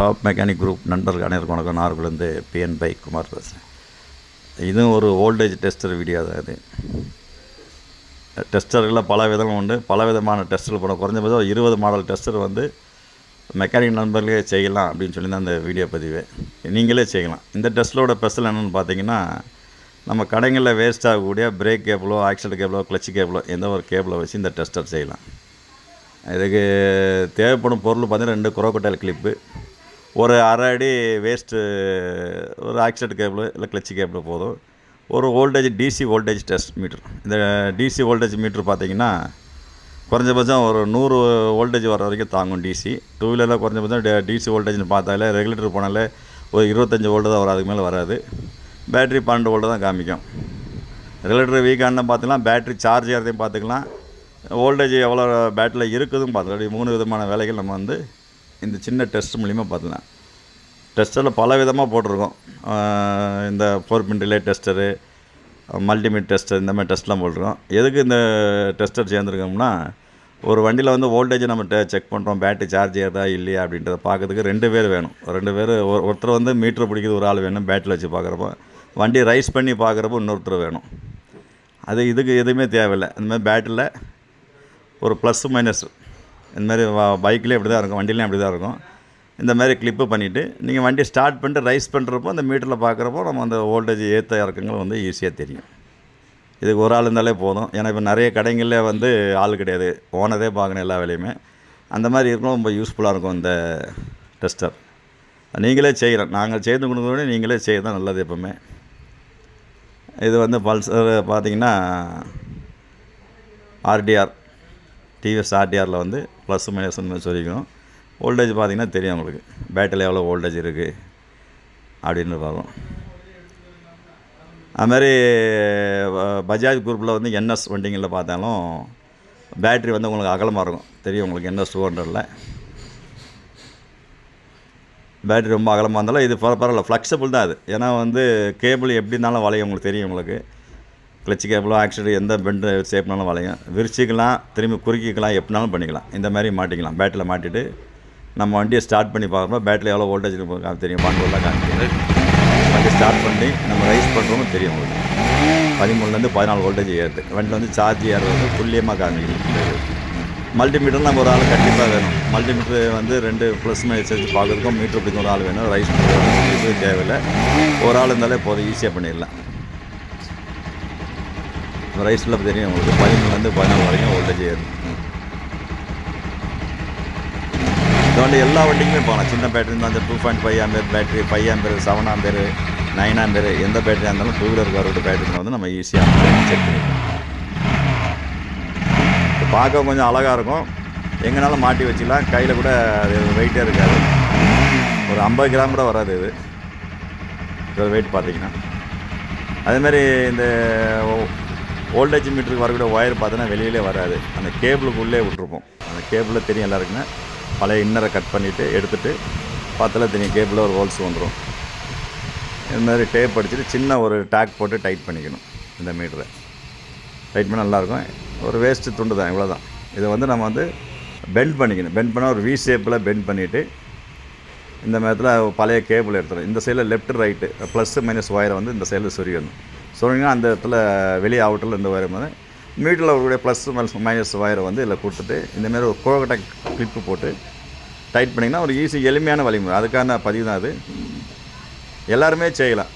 Top mechanic group நண்பர்கள் அனைவருக்கும் வணக்கம். நார்குலேருந்து பிஎன் பை குமார் பேசுகிறேன் இதுவும் ஒரு ஓல்டேஜ் டெஸ்டர் வீடியோ தான் இது. டெஸ்டர்களில் பல விதம் உண்டு. பல விதமான டெஸ்டர்கள் போட குறைஞ்சபட்சம் இருபது மாடல் டெஸ்டர் வந்து மெக்கானிக் நண்பர்களே செய்யலாம் அப்படின்னு சொல்லி தான் அந்த வீடியோ பதிவு. நீங்களே செய்யலாம். இந்த டெஸ்டரோட ஸ்பெஷல் என்னென்னு பார்த்தீங்கன்னா நம்ம கடைகளில் வேஸ்ட் ஆகக்கூடிய பிரேக் கேபிளோ ஆக்சிடென்ட் கேபிளோ கிளச் கேபிளோ எந்த ஒரு கேபிளை வச்சு இந்த டெஸ்டர் செய்யலாம். இதுக்கு தேவைப்படும் பொருள் பார்த்தீங்கன்னா ரெண்டு குரோக்கோட்டைல் கிளிப்பு ஒரு அரை அடி வேஸ்ட்டு ஒரு ஆக்சிடெட் கேபிள் இல்லை கிளச்சி கேபிள் போதும். ஒரு voltage DC voltage test meter இந்த டிசி வோல்டேஜ் மீட்ரு பார்த்தீங்கன்னா குறைஞ்சபட்சம் ஒரு நூறு வோல்டேஜ் வர வரைக்கும் தாங்கும் டிசி டூ வீலரில் குறைஞ்சபட்சம் டிசி வோல்டேஜ்னு பார்த்தாலே ரெகுலேட்டர் போனாலே ஒரு இருபத்தஞ்சி வோல்ட்டு தான் வரும் அதுக்கு மேலே வராது. பேட்ரி பன்னெண்டு வோல்ட்டு தான் காமிக்கும். ரெகுலேட்டர் வீக்கான பார்த்துக்கலாம் பேட்ரி சார்ஜ் ஏறதையும் பார்த்துக்கலாம் வோல்டேஜ் எவ்வளோ பேட்டரியில் இருக்குதுன்னு பார்த்துக்கலாம் மூணு விதமான வேலைகள் நம்ம வந்து இந்த சின்ன டெஸ்ட் மூலிமா பார்த்துலாம் டெஸ்டரில் பல விதமாக போட்டிருக்கோம். இந்த four pin relay tester multimeter tester இந்த மாதிரி டெஸ்ட்லாம் போட்டிருக்கோம். எதுக்கு இந்த டெஸ்டர் சேர்ந்துருக்கோம்னா ஒரு வண்டியில் வந்து வோல்டேஜ் நம்ம செக் பண்ணுறோம் பேட்டரி சார்ஜ் ஏறதா இல்லையா அப்படின்றத பார்க்கறதுக்கு ரெண்டு பேர் வேணும். ரெண்டு பேர் ஒரு ஒருத்தர் வந்து மீட்டர் பிடிக்கிறது ஒரு ஆள் வேணும் பேட்டரி வச்சு பார்க்குறப்போ. வண்டி ரைஸ் பண்ணி பார்க்குறப்போ இன்னொருத்தர் வேணும். அது இதுக்கு எதுவுமே தேவையில்லை. அந்தமாதிரி பேட்டரியில் ஒரு ப்ளஸ் மைனஸ் இந்த மாதிரி பைக்லேயும் இப்படி தான் இருக்கும் வண்டிலையும் அப்படி தான் இருக்கும். இந்த மாதிரி கிளிப்பு பண்ணிவிட்டு நீங்கள் வண்டி ஸ்டார்ட் பண்ணிட்டு ரைஸ் பண்ணுறப்போ அந்த மீட்டரில் பார்க்குறப்போ நம்ம அந்த வோல்டேஜ் ஏற்ற இறக்கங்கள் வந்து ஈஸியாக தெரியும். இதுக்கு ஒரு ஆள் இருந்தாலே போதும். ஏன்னா இப்போ நிறைய கடைங்களில் வந்து ஆள் கிடையாது. ஓனரே பார்க்கணும் எல்லா வேலையுமே. அந்த மாதிரி இருக்கும் ரொம்ப யூஸ்ஃபுல்லாக இருக்கும் இந்த டெஸ்டர் நீங்களே செய்கிறோம் நாங்கள் செய்து கொடுக்குறோட நீங்களே செய்ய தான் நல்லது எப்போவுமே. இது வந்து பல்சர் பார்த்தீங்கன்னா ஆர்டிஆர் டிவிஎஸ் ஆர்டிஆரில் வந்து ப்ளஸ் மைனஸ்ன்னு சொல்லிக்கணும் ஓல்டேஜ் பார்த்தீங்கன்னா தெரியும் உங்களுக்கு. பேட்டரியில் எவ்வளோ ஓல்டேஜ் இருக்குது அப்படின்னு பார்க்கும் அதுமாதிரி பஜாஜ் குரூப்பில் வந்து என்எஸ் வண்டிங்களில் பார்த்தாலும் பேட்ரி வந்து உங்களுக்கு அகலமாக இருக்கும். தெரியும் உங்களுக்கு என்எஸ் டூ ஹண்ட்ரடில் பேட்ரி ரொம்ப அகலமாக இருந்தாலும் இது பரவாயில்ல ஃப்ளெக்சிபிள் தான் அது. ஏன்னா வந்து கேபிள் எப்படி இருந்தாலும் வளையும் உங்களுக்கு தெரியும் உங்களுக்கு. கிளச் கேப்பிலோ ஆக்சிடென்ட் எந்த பெண்டு ஷேப்னாலும் வளையும். விரிச்சிக்கலாம் திரும்பி குறுக்கிக்கலாம் எப்படினாலும் பண்ணிக்கலாம். இந்த மாதிரி மாட்டிக்கலாம். பேட்டில் மாட்டிட்டு நம்ம வண்டியை ஸ்டார்ட் பண்ணி பார்க்குறோம் பேட்டில் எவ்வளோ வோல்டேஜ் தெரியும். பன்னெண்டுலாம் காமிக்கிறது வண்டி ஸ்டார்ட் பண்ணி நம்ம ரைஸ் பண்ணுறோம் தெரியும் உங்களுக்கு. பதிமூணுலேருந்து பதினாலு வோல்டேஜ் ஏறுது. வண்டியில் வந்து சார்ஜ் ஏறுறது வந்து துல்லியமாக காமிக்கிறது மல்டிமீட்டர் நம்ம ஒரு ஆள் கண்டிப்பாக வேணும். மல்டிமீட்டர் வந்து ரெண்டு ப்ளஸ் மைனஸ் வச்சு பார்க்குறதுக்கும் மீட்டர் பிடிக்கும் ஒரு ஆள் வேணும். ரைஸ் பண்ணுறது தேவையில்லை. ஒரு ஆள் இருந்தாலே போதும் ஈஸியாக பண்ணிடலாம். ரைஸில் தெரியும். உங்களுக்கு வந்து பதினாலு வரைக்கும் வோல்டேஜ் ஏறும். இந்த வண்டி எல்லா வண்டிக்குமே போகலாம். சின்ன பேட்டரி இருந்தால் அந்த two point five ampere battery five ampere seven ampere nine ampere எந்த பேட்டரியாக இருந்தாலும் டூ வீலர் காரோட பேட்டரி வந்து நம்ம ஈஸியாக செக் பண்ணிக்கலாம். பார்க்க கொஞ்சம் அழகாக இருக்கும். எங்கேனாலும் மாட்டி வச்சுக்கலாம். கையில் கூட அது வெயிட்டே இருக்காது. ஒரு ஐம்பது கிராம் கூட வராது இது. இதோட வெயிட் பார்த்தீங்கன்னா. அதேமாதிரி இந்த வோல்டேஜ் மீட்டருக்கு வரக்கூடிய ஒயர் பார்த்தோன்னா வெளியிலே வராது. அந்த கேபிளுக்கு உள்ளே விட்ருப்போம் அந்த கேபிளில் தெரியும் எல்லாருக்குன்னா பழைய இன்னரை கட் பண்ணிவிட்டு எடுத்துகிட்டு பத்தில் தெரியும் கேபிளில் ஒரு ஹோல்ஸ் வந்துடும் இந்த மாதிரி டேப் அடிச்சுட்டு சின்ன ஒரு டேக் போட்டு டைட் பண்ணிக்கணும் இந்த மீட்டரை டைட் பண்ணால் நல்லாயிருக்கும். ஒரு வேஸ்ட்டு துண்டு தான் இவ்வளோ தான் இதை வந்து நம்ம வந்து பெண்ட் பண்ணிக்கணும். பெண்ட் பண்ணால் ஒரு வி ஷேப்பில் பெண்ட் பண்ணிவிட்டு இந்த நேரத்தில் பழைய கேபிள் எடுத்துடும் இந்த சைடில் லெஃப்ட் ரைட்டு ப்ளஸ் மைனஸ் ஒயரை வந்து இந்த சைடில் சொரியணும் சொன்னீங்கன்னா அந்த இடத்துல வெளியே அவுட்டில் இந்த ஒயர் வந்து மீட்டரில் அவருடைய ப்ளஸ் மைனஸ் ஒயரை வந்து இதில் கொடுத்துட்டு இந்தமாரி ஒரு கோகட்டை கிளிப்பு போட்டு டைட் பண்ணிங்கன்னா ஒரு ஈஸி எளிமையான வழிமுறை. அதுக்கான பதிவு தான் அது. எல்லாருமே செய்யலாம்.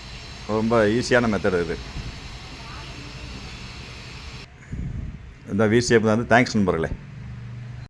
ரொம்ப ஈஸியான மெத்தட் இது. இந்த விசிஎஃப் வந்து தேங்க்ஸ் நண்பர்களே.